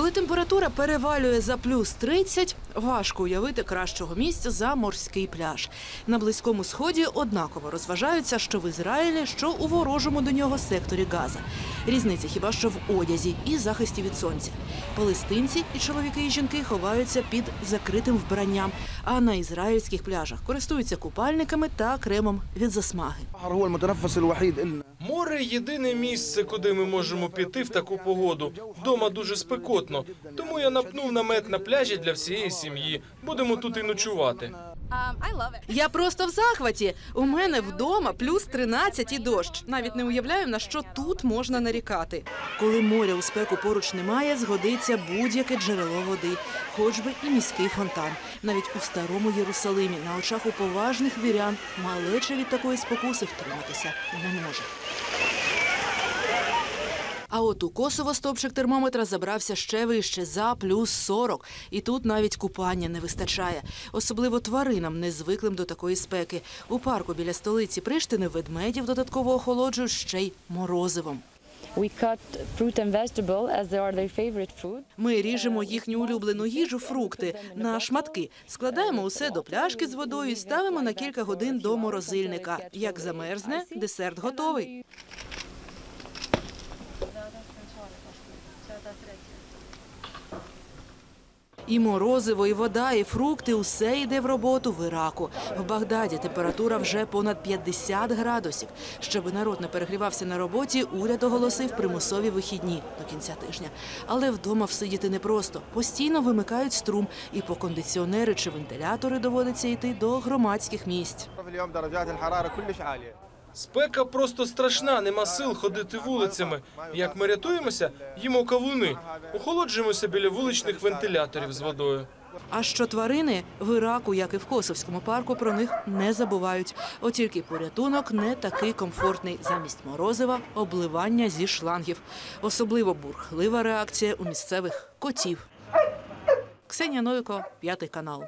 Коли температура перевалює за плюс 30, важко уявити кращого місця за морський пляж. На близькому сході однаково розважаються, що в Ізраїлі, що у ворожому до нього секторі Газа. Різниця хіба що в одязі і захисті від сонця. Палестинці і чоловіки і жінки ховаються під закритим вбранням, а на ізраїльських пляжах користуються купальниками та кремом від засмаги. Море єдине місце, куди ми можемо піти в таку погоду. Вдома дуже спекотно тому я напнув намет на пляжі для всієї сім'ї. Будемо тут і ночувати. Я просто в захваті. У мене вдома плюс 13 і дощ. Навіть не уявляю, на що тут можна нарікати. Коли моря у спеку поруч немає, згодиться будь-яке джерело води, хоч би і міський фонтан. Навіть у старому Єрусалимі на очах у поважних вірян малеча від такої спокуси втриматися не може. А от у Косово стопчик термометра забрався ще вище за плюс 40. І тут навіть купання не вистачає. Особливо тваринам, не звиклим до такої спеки. У парку біля столиці Приштини ведмедів додатково охолоджують ще й морозивом. Ми ріжемо їхню улюблену їжу, фрукти на шматки, складаємо усе до пляшки з водою і ставимо на кілька годин до морозильника. Як замерзне, десерт готовий. І морозиво, і вода, і фрукти усе йде в роботу в Іраку. В Багдаді температура вже понад 50 градусів. Щоб народ не перегрівався на роботі, уряд оголосив примусові вихідні до кінця тижня. Але вдома всидіти непросто. Постійно вимикають струм, і по кондиціонери чи вентилятори доводиться йти до громадських місць. Спека просто страшна, нема сил ходити вулицями. Як ми рятуємося, їмо кавуни, охолоджуємося біля вуличних вентиляторів з водою. А що тварини в Іраку, як і в Косовському парку, про них не забувають. От тільки порятунок не такий комфортний. Замість морозива обливання зі шлангів. Особливо бурхлива реакція у місцевих котів. Ксенія Новіко, п'ятий канал.